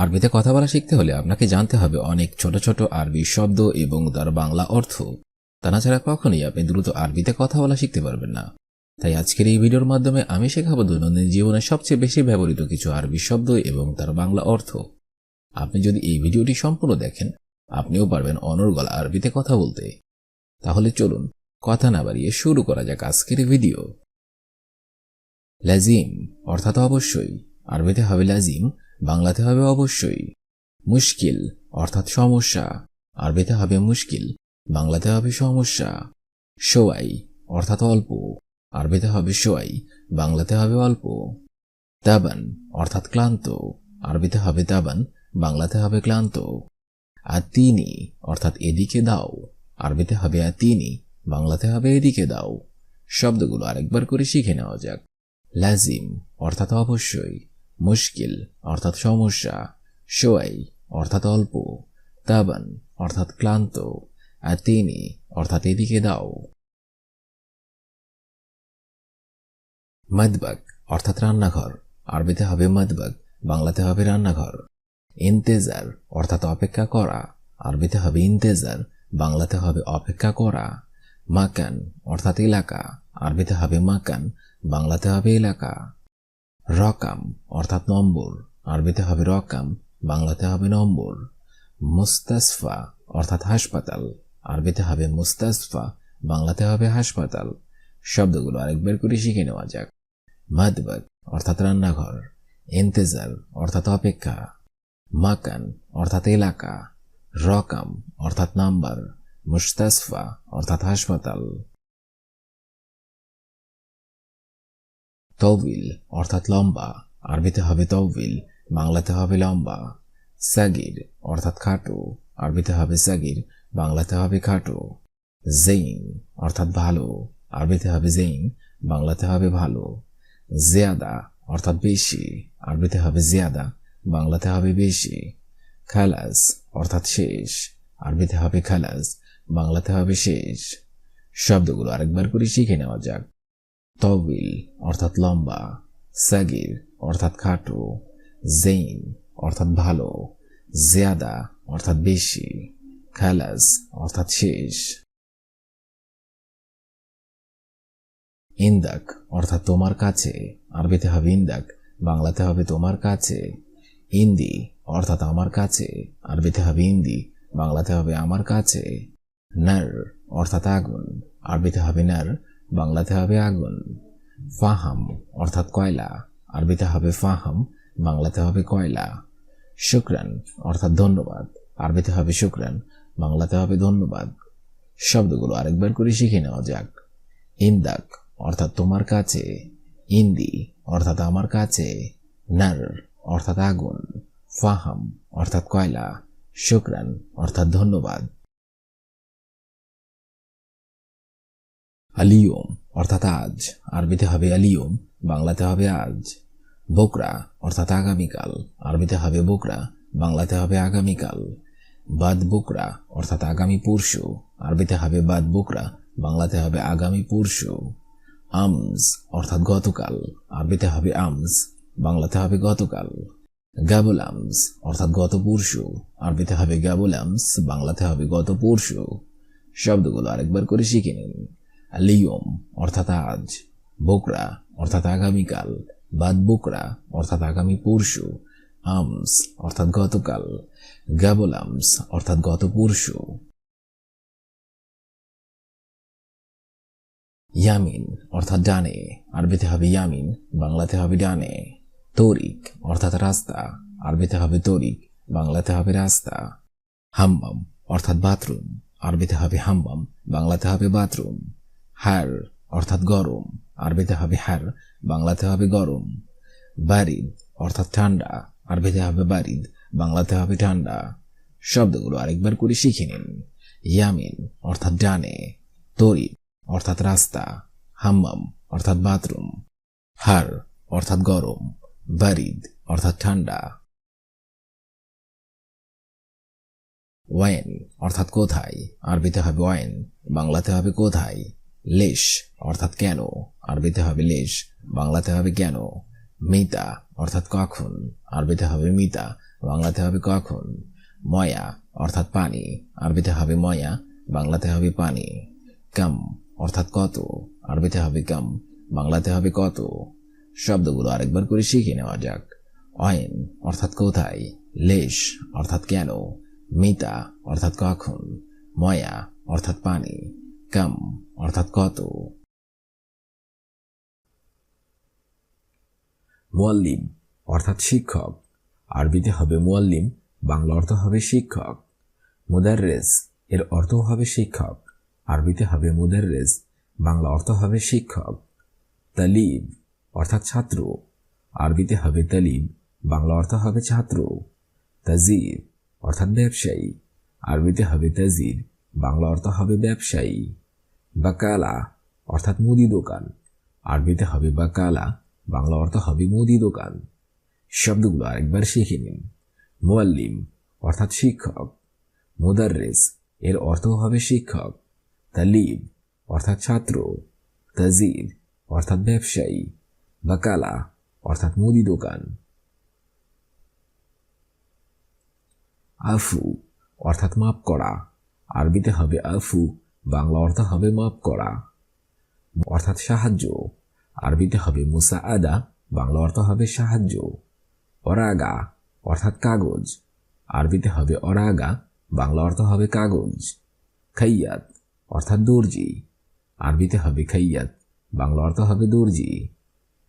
আরবিতে কথা বলা শিখতে হলে আপনাকে জানতে হবে অনেক ছোট ছোট আরবি শব্দ এবং তার বাংলা অর্থ। তা না ছাড়া কখনোই আপনি দ্রুত আরবিতে কথা বলা শিখতে পারবেন না। তাই আজকের এই ভিডিওর মাধ্যমে আমি শেখাবো দৈনন্দিন জীবনে সবচেয়ে বেশি ব্যবহৃত কিছু আরবি শব্দ এবং তার বাংলা অর্থ। আপনি যদি এই ভিডিওটি সম্পূর্ণ দেখেন, আপনিও পারবেন অনর্গল আরবিতে কথা বলতে। তাহলে চলুন কথা না বাড়িয়ে শুরু করা যাক আজকের ভিডিও। লাজিম অর্থাৎ অবশ্যই। আরবিতে হবে লাজিম বাংলাতে হবে অবশ্যই। মুশকিল, অর্থাৎ সমস্যা। আরবিতে হবে মুশকিল, বাংলাতে হবে সমস্যা। সোয়াই অর্থাৎ অল্প। আরবিতে হবে সোয়াই বাংলাতে হবে অল্প। তাবান, অর্থাৎ ক্লান্ত। আরবিতে হবে তাবান, বাংলাতে হবে ক্লান্ত। আর তিনি অর্থাৎ এদিকে দাও। আরবিতে হবে আর তিনি বাংলাতে হবে এদিকে দাও। শব্দগুলো আরেকবার করে শিখে নেওয়া যাক। লাজিম, অর্থাৎ অবশ্যই। মুশকিল অর্থাৎ সমস্যা সোয়াই অর্থাৎ অল্প, তাবান অর্থাৎ ক্লান্ত, আর তিনি অর্থাৎ এদিকে দাও। মদবাক অর্থাৎ রান্নাঘর, আরবিতে হবে মদবাক বাংলাতে হবে রান্নাঘর। ইন্তেজার অর্থাৎ অপেক্ষা করা, আরবিতে হবে ইন্তেজার, বাংলাতে হবে অপেক্ষা করা। মাকান অর্থাৎ এলাকা, আরবিতে হবে মাকান, বাংলাতে হবে এলাকা। রকাম, অর্থাৎ নম্বর। আরবিতে হবে রকাম, বাংলাতে হবে নম্বর। মুস্তাসফা, অর্থাৎ হাসপাতাল। আরবিতে হবে মুস্তাসফা, বাংলাতে হবে হাসপাতাল। শব্দগুলো আরেকবার করে শিখে নেওয়া যাক। মাদবাগ অর্থাৎ রান্নাঘর। ইন্তেজার, অর্থাৎ অপেক্ষা। মাকান, অর্থাৎ এলাকা। রকাম, অর্থাৎ নাম্বার। মুস্তাসফা, অর্থাৎ হাসপাতাল। তৌবিল, অর্থাৎ লম্বা। আরবিতে হবে তৌবিল, বাংলাতে হবে লম্বা। সাগির, অর্থাৎ খাটো। আরবিতে হবে সাগির, বাংলাতে হবে খাটো। জেইন, অর্থাৎ ভালো। আরবিতে হবে জেইন, বাংলাতে হবে ভালো। জিয়াদা, অর্থাৎ বেশি। আরবিতে হবে জিয়াদা, বাংলাতে হবে বেশি। খালাস, অর্থাৎ শেষ। আরবিতে হবে খালাস, বাংলাতে হবে শেষ। শব্দগুলো আরেকবার করে শিখে নেওয়া যাক। তবিল অর্থাৎ লম্বা, সাগির, অর্থাৎ খাটো, জেইন, অর্থাৎ ভালো, জিয়াদা, অর্থাৎ বেশি, খালাস, অর্থাৎ শেষ। ইন্দাক, অর্থাৎ তোমার কাছে, আরবিতে হবে ইন্দাক, বাংলাতে হবে তোমার কাছে। ইন্দি, অর্থাৎ আমার কাছে, আরবিতে হবে ইন্দি, বাংলাতে হবে আমার কাছে। নার, অর্থাৎ আগুন, আরবিতে হবে নার বাংলাতে হবে আগুন, ফাহাম, অর্থাৎ কয়লা। আরবিতে হবে ফাহাম, বাংলাতে হবে কয়লা। শুক্রান, অর্থাৎ ধন্যবাদ। আরবিতে হবে শুক্রান, বাংলাতে হবে ধন্যবাদ। শব্দগুলো আরেকবার করে শিখে নেওয়া যাক। ইন্দাক, অর্থাৎ তোমার কাছে। ইন্দি, অর্থাৎ আমার কাছে। নার, অর্থাৎ আগুন। ফাহাম, অর্থাৎ কয়লা। শুক্রান, অর্থাৎ ধন্যবাদ। আলিয়ম, অর্থাৎ আজ। আরবিতে হবে আলিয়ম, বাংলাতে হবে আজ। বোকরা, অর্থাৎ আগামীকাল। আরবিতে হবে বোকরা, বাংলাতে হবে আগামীকাল। বাদ বোকরা, অর্থাৎ আগামী পরশু। আরবিতে হবে বাদ বোকরা, বাংলাতে হবে আগামী পরশু। আমস, অর্থাৎ গতকাল। আরবিতে হবে আমস, বাংলাতে হবে গতকাল। গ্যাবুলামস অর্থাৎ গত পরশু। আরবিতে হবে গ্যাবুলামস বাংলাতে হবে গত পরশু। শব্দগুলো আরেকবার করে শিখে নিন। লিয়ম, অর্থাৎ আজ, বোকরা, অর্থাৎ আগামীকাল, বাদ বোকরা, অর্থাৎ আগামী পরশু, আমস, অর্থাৎ গতকাল গ্যাবলামস অর্থাৎ গত পরশু। ইয়ামিন, অর্থাৎ ডানে, আরবিতে হবে ইয়ামিন, বাংলাতে হবে ডানে। তরিক, অর্থাৎ রাস্তা, আরবিতে হবে তরিক, বাংলাতে হবে রাস্তা। হাম্বাম অর্থাৎ বাথরুম, আরবিতে হবে হাম্বাম বাংলাতে হবে বাথরুম। হার অর্থাৎ গরম। আরবিতে হবে হার বাংলাতে হবে গরম। বারিদ অর্থাৎ ঠান্ডা। আরবিতে হবে বারিদ, বাংলাতে হবে ঠান্ডা। শব্দগুলো আরেকবার করে শিখে নিন। ইয়ামিন অর্থাৎ ডানে। তরি অর্থাৎ রাস্তা। হাম্মাম অর্থাৎ বাথরুম। হার অর্থাৎ গরম। বারিদ অর্থাৎ ঠান্ডা। ওয়াইন অর্থাৎ কোথায়? আরবিতে হবে ওয়াইন, বাংলাতে হবে কোথায়? লেশ, অর্থাৎ কেন? আরবিতে হবে লেশ, বাংলাতে হবে কেন? মিতা, অর্থাৎ কখন? আরবিতে হবে মিতা, বাংলাতে হবে কখন? ময়া, অর্থাৎ পানি, আরবিতে হবে ময়া, বাংলাতে হবে পানি। কাম, অর্থাৎ কত? আরবিতে হবে কাম, বাংলাতে হবে কত? শব্দগুলো আরেকবার করে শিখে নেওয়া যাক। অয়েন, অর্থাৎ কোথায়? লেশ, অর্থাৎ কেন? মিতা, অর্থাৎ কখন? ময়া, অর্থাৎ পানি। কাম, অর্থাৎ কত? মোয়াল্লিম, অর্থাৎ শিক্ষক। আরবিতে হবে মোয়াল্লিম, বাংলা অর্থ হবে শিক্ষক। মুদাররেস এর অর্থ হবে শিক্ষক। আরবিতে হবে মুদাররেস বাংলা অর্থ হবে শিক্ষক। তালিব, অর্থাৎ ছাত্র। আরবিতে হবে তালিব, বাংলা অর্থ হবে ছাত্র। তাজির, অর্থাৎ ব্যবসায়ী। আরবিতে হবে তাজির, বাংলা অর্থ হবে ব্যবসায়ী। বাকালা অর্থাৎ মুদি দোকান। আরবিতে হবে বাকালা, বাংলা অর্থ হবে মুদি দোকান। শব্দগুলো আরেকবার শিখে নিন। মোয়াল্লিম অর্থাৎ শিক্ষক। মুদাররেস এর অর্থ হবে শিক্ষক। তালিব অর্থাৎ ছাত্র। তাজির অর্থাৎ ব্যবসায়ী। বাকালা অর্থাৎ মুদি দোকান। আফু অর্থাৎ মাপ করা। আরবিতে হবে আফু বাংলা অর্থ হবে মাপ করা। অর্থাৎ সাহায্য। আরবিতে হবে মুসা আদা বাংলা অর্থ হবে সাহায্য। অরাগা, অর্থাৎ কাগজ। আরবিতে হবে অরাগা, বাংলা অর্থ হবে কাগজ। খাইয়াত, অর্থাৎ দর্জি। আরবিতে হবে খাইয়াত, বাংলা অর্থ হবে দর্জি।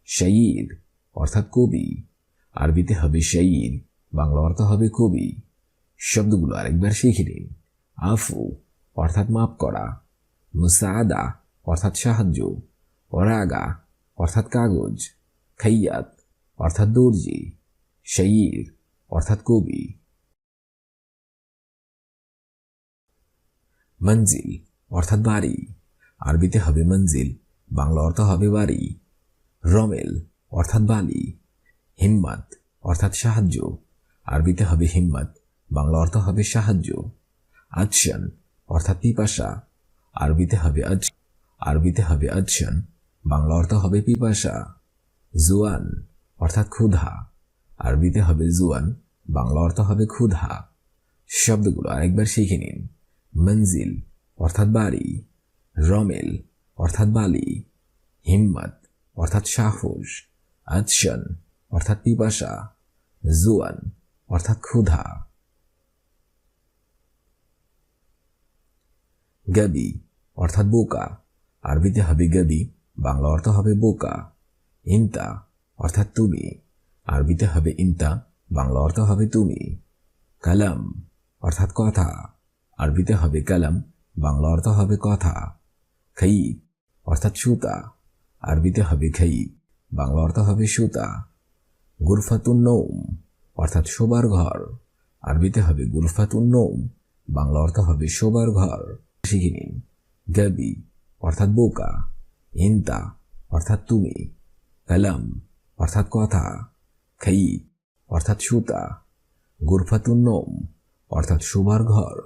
শয়ীদ, অর্থাৎ কবি। আরবিতে হবে শয়ীদ, বাংলা অর্থ হবে কবি। শব্দগুলো আরেকবার শিখে নিন। আফু অর্থাৎ মাপ করা। মুসাদা, অর্থাৎ সাহায্য। অরাগা, অর্থাৎ কাগজ। খাইয়াত, অর্থাৎ দর্জি। শয়ীর, অর্থাৎ কবি। মঞ্জিল, অর্থাৎ বাড়ি। আরবিতে হবে মঞ্জিল, বাংলা অর্থ হবে বাড়ি। রমেল, অর্থাৎ বালি। হিম্মত, অর্থাৎ সাহায্য। আরবিতে হবে হিম্মত, বাংলা অর্থ হবে সাহায্য। আদশান অর্থাৎ পিপাসা। আরবিতে হবে আজ, আরবিতে হবে আদশান বাংলা অর্থ হবে পিপাসা। জুয়ান, অর্থাৎ ক্ষুধা। আরবিতে হবে জুয়ান, বাংলা অর্থ হবে ক্ষুধা। শব্দগুলো আরেকবার শিখে নিন। মঞ্জিল, অর্থাৎ বাড়ি। রমেল, অর্থাৎ বালি। হিম্মত, অর্থাৎ সাহস। আদশান অর্থাৎ পিপাসা। জুয়ান, অর্থাৎ ক্ষুধা। গাবি, অর্থাৎ বোকা। আরবিতে হবে গাবি, বাংলা অর্থ হবে বোকা। ইন্তা, অর্থাৎ তুমি। আরবিতে হবে ইন্তা, বাংলা অর্থ হবে তুমি। কালাম, অর্থাৎ কথা। আরবিতে হবে কালাম, বাংলা অর্থ হবে কথা। খাই অর্থাৎ সুতা। আরবিতে হবে খাই বাংলা অর্থ হবে সুতা। গুরফাতুন নৌম, অর্থাৎ শোবার ঘর। আরবিতে হবে গুরফাতুন নৌম, বাংলা অর্থ হবে শোবার ঘর। নিন গাবি অর্থাৎ বোকা ইন্তা অর্থাৎ তুমি কালাম অর্থাৎ কথা খঈব অর্থাৎ সুতা, গুরফাতুন নোম, অর্থাৎ শোবার ঘর।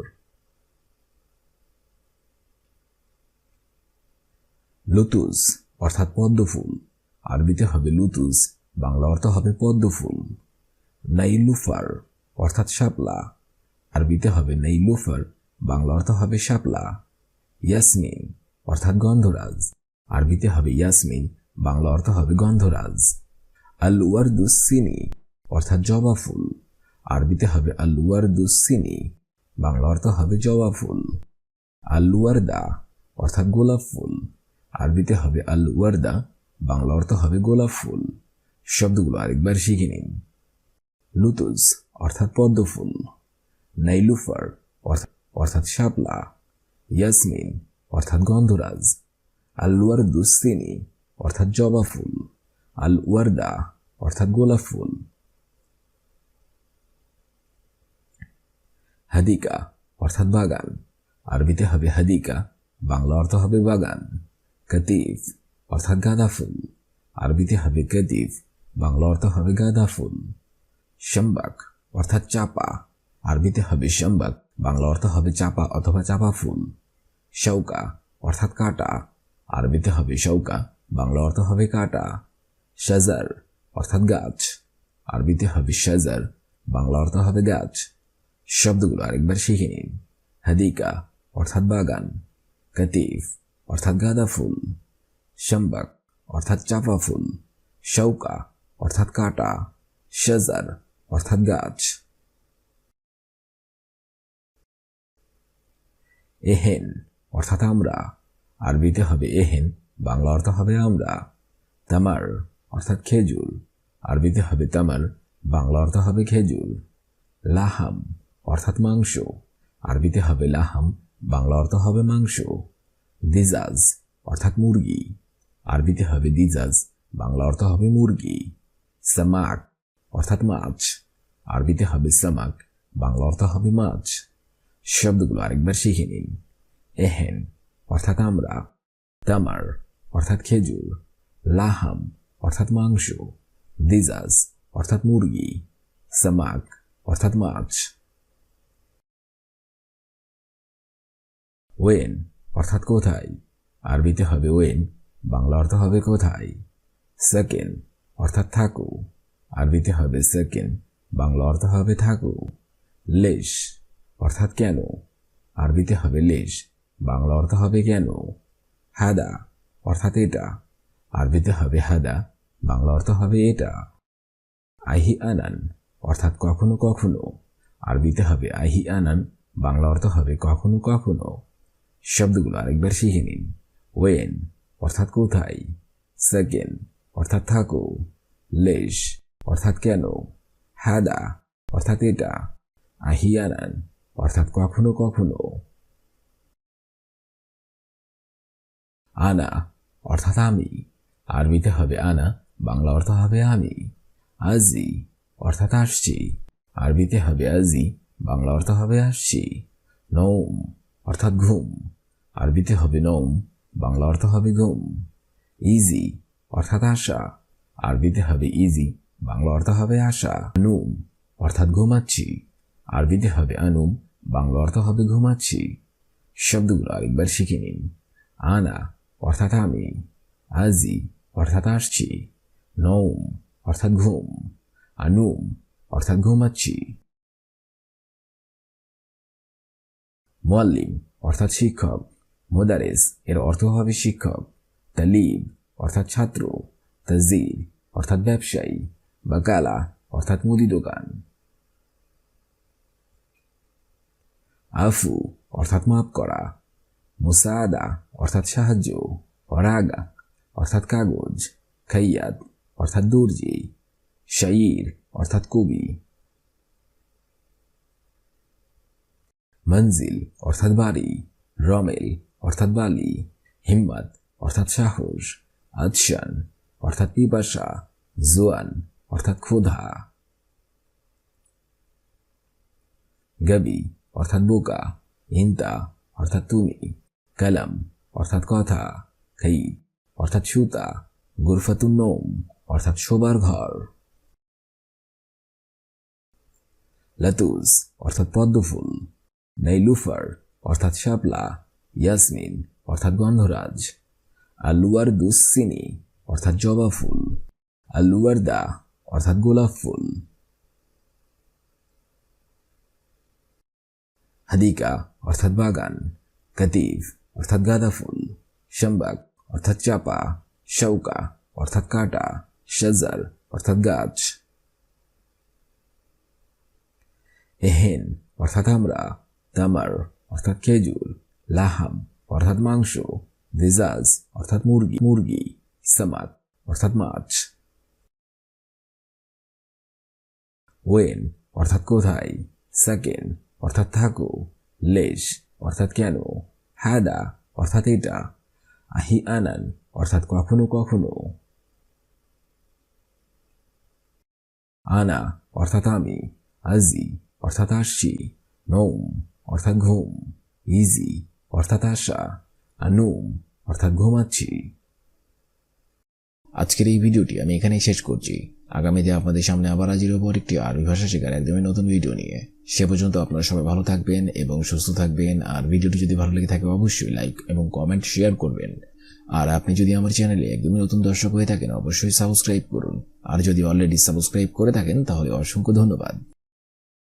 লুতুস অর্থাৎ পদ্মফুল, আরবিতে হবে লুতুস বাংলা অর্থ হবে পদ্মফুল। নাইলুফার, অর্থাৎ শাপলা, আরবিতে হবে নাইলুফার বাংলা অর্থ হবে শাপলা। ইয়াসমিন, অর্থাৎ গন্ধরাজ। আরবিতে হবে ইয়াসমিন, বাংলা অর্থ হবে গন্ধরাজ। আল ওয়ারদুসিনি অর্থাৎ জবা ফুল। আরবিতে হবে আল ওয়ারদুসিনি বাংলা অর্থ হবে জবা ফুল। আল ওয়ারদা অর্থাৎ গোলাপ ফুল। আরবিতে হবে আল ওয়ারদা বাংলা অর্থ হবে গোলাপ ফুল। শব্দগুলো আরেকবার শিখে নিন। লুতুজ, অর্থাৎ পদ্ম ফুল। নাইলুফার, অর্থাৎ অর্থাৎ শাপলা ইয়াসমিন, অর্থাৎ গন্ধরাজ আল্লুয়ার দুস্তিনি অর্থাৎ জবা ফুল আল ওয়ারদা অর্থাৎ গোলাপ ফুল। হাদিকা, অর্থাৎ বাগান। আরবিতে হবে হাদিকা, বাংলা অর্থ হবে বাগান। কতিফ, অর্থাৎ গাঁদা ফুল। আরবিতে হবে কতিফ, বাংলা অর্থ হবে গাঁদা ফুল। শাম্বাক, অর্থাৎ চাপা আরবিতে হবে শাম্বাক বাংলা অর্থ হবে চাপা অথবা চাপা ফুল। শৌকা, অর্থাৎ কাটা। আরবিতে হবে শৌকা, বাংলা অর্থ হবে কাটা। সাজার অর্থাৎ গাছ। আরবিতে হবে সাজার বাংলা অর্থ হবে গাছ। শব্দগুলো আরেকবার শিখে নিন। হাদিকা, অর্থাৎ বাগান। কাতিফ, অর্থাৎ গাঁদা ফুল। শাম্বাক অর্থাৎ চাপা ফুল। শৌকা, অর্থাৎ কাটা। শাজার, অর্থাৎ গাছ। এহেন, অর্থাৎ আমরা। আরবিতে হবে এহেন, বাংলা অর্থ হবে আমরা। তামার, অর্থাৎ খেজুর। আরবিতে হবে তামার, বাংলা অর্থ হবে খেজুর। লাহাম, অর্থাৎ মাংস। আরবিতে হবে লাহাম, বাংলা অর্থ হবে মাংস। দিজাজ, অর্থাৎ মুরগি। আরবিতে হবে দিজাজ, বাংলা অর্থ হবে মুরগি। সামাক, অর্থাৎ মাছ। আরবিতে হবে সামাক, বাংলা অর্থ হবে মাছ। শব্দগুলো আরেকবার শিখে নিন এহেন, অর্থাৎ আমরা। তামার, অর্থাৎ খেজুর। লাহাম, অর্থাৎ মাংস। দিজাজ, অর্থাৎ মুরগি। সামাক, অর্থাৎ মাছ। ওয়েন, অর্থাৎ কোথায়? আরবিতে হবে ওয়েন, বাংলা অর্থ হবে কোথায়? সেকেন্ড অর্থাৎ থাকো। আরবিতে হবে সেকেন্ড বাংলা অর্থ হবে থাকো। লেশ অর্থাৎ কেন? আরবিতে হবে লেশ, বাংলা অর্থ হবে কেন? হাদা, অর্থাৎ এটা। আরবিতে হবে হাদা, বাংলা অর্থ হবে এটা। আহি আনান, অর্থাৎ কখনো কখনো। আরবিতে হবে আহি আনান, বাংলা অর্থ হবে কখনো কখনো। শব্দগুলো আরেকবার শিখে নিন। ওয়েন, অর্থাৎ কোথায়। সেকেন্ড, অর্থাৎ থাকো। লেশ, অর্থাৎ কেন। হাদা, অর্থাৎ এটা। আহিয়ানান অর্থাৎ কখনো কখনো। আনা, অর্থাৎ আমি। আরবিতে হবে আনা, বাংলা অর্থ হবে আমি। আজি, অর্থাৎ আসছি। আরবিতে হবে আজি, বাংলা অর্থ হবে আসছি। নৌম, অর্থাৎ ঘুম। আরবিতে হবে নৌম, বাংলা অর্থ হবে ঘুম। ইজি, অর্থাৎ আশা। আরবিতে হবে ইজি, বাংলা অর্থ হবে আশা। নুম, অর্থাৎ ঘুমাচ্ছি। আরবিতে হবে আনুম, বাংলা অর্থ হবে ঘুমাচ্ছি। শব্দগুলো আরেকবার শিখে নিন। আনা, অর্থাৎ আমি। আজি, অর্থাৎ আসছি। নৌম অর্থাৎ ঘুম। আনুম, অর্থাৎ ঘুমাচ্ছি। মোয়াল্লিম, অর্থাৎ শিক্ষক। মোদারেস, এর অর্থ হবে শিক্ষক। তালিব, অর্থাৎ ছাত্র। তাজির, অর্থাৎ ব্যবসায়ী। বাকালা, অর্থাৎ মুদি দোকান। আফু, অর্থাৎ মাফ করা। মুসাদা, অর্থাৎ সাহায্য। অরাগা, অর্থাৎ কাগজ। খাইয়াত অর্থাৎ দর্জি। শাইর অর্থাৎ কবি। মঞ্জিল, অর্থাৎ বাড়ি। রমেল, অর্থাৎ বালি। হিম্মত, অর্থাৎ সাহস। আদশান, অর্থাৎ পিপাসা। জোয়ান, অর্থাৎ ক্ষুধা। গবি অর্থাৎ বোকা ইন্তা অর্থাৎ তুমি, কালাম, অর্থাৎ কথা, খাই, অর্থাৎ সুতা, গুরফাতুন নোম, অর্থাৎ শোবার ঘর। লাতুজ, অর্থাৎ পদ্মফুল। নাইলুফার, অর্থাৎ শাপলা। ইয়াসমিন, অর্থাৎ গন্ধরাজ। আলুয়ার দুসিনি অর্থাৎ জবা ফুল। আলুয়ার দা অর্থাৎ গোলাপ ফুল। হাদিকা অর্থাৎ বাগান। কাতিফ অর্থাৎ গাঁদা ফুল। শাম্বাক অর্থাৎ চাপা। শৌকা অর্থাৎ কাটা। শাজার অর্থাৎ গাছ। এহেন অর্থাৎ আমরা। তামার অর্থাৎ খেজুর। লাহাম অর্থাৎ মাংস। দিজাজ অর্থাৎ মুরগি। মুরগি। সামাক অর্থাৎ মাছ। ওয়েন অর্থাৎ কোথায়? সেকেন্ড অর্থাৎ থাকো, লেশ, অর্থাৎ কেন, হাদা, অর্থাৎ এটা, আহি আনান, অর্থাৎ কখনো কখনো। আনা, অর্থাৎ আমি, আজি, অর্থাৎ আসছি, নৌম, অর্থাৎ ঘুম, ইজি, অর্থাৎ আশা, আনুম, অর্থাৎ ঘুমাচ্ছি। আজকের এই ভিডিওটি আমি এখানেই শেষ করছি। আগামীতে আপনাদের সামনে আবার হাজির হব একটি আরবি ভাষা শেখার একদমই নতুন ভিডিও নিয়ে। সে পর্যন্ত আপনারা সবাই ভালো থাকবেন এবং সুস্থ থাকবেন। আর ভিডিওটি যদি ভালো লেগে থাকে, অবশ্যই লাইক এবং কমেন্ট শেয়ার করবেন। আর আপনি যদি আমার চ্যানেলে একদমই নতুন দর্শক হয়ে থাকেন, অবশ্যই সাবস্ক্রাইব করুন। আর যদি অলরেডি সাবস্ক্রাইব করে থাকেন, তাহলে অসংখ্য ধন্যবাদ।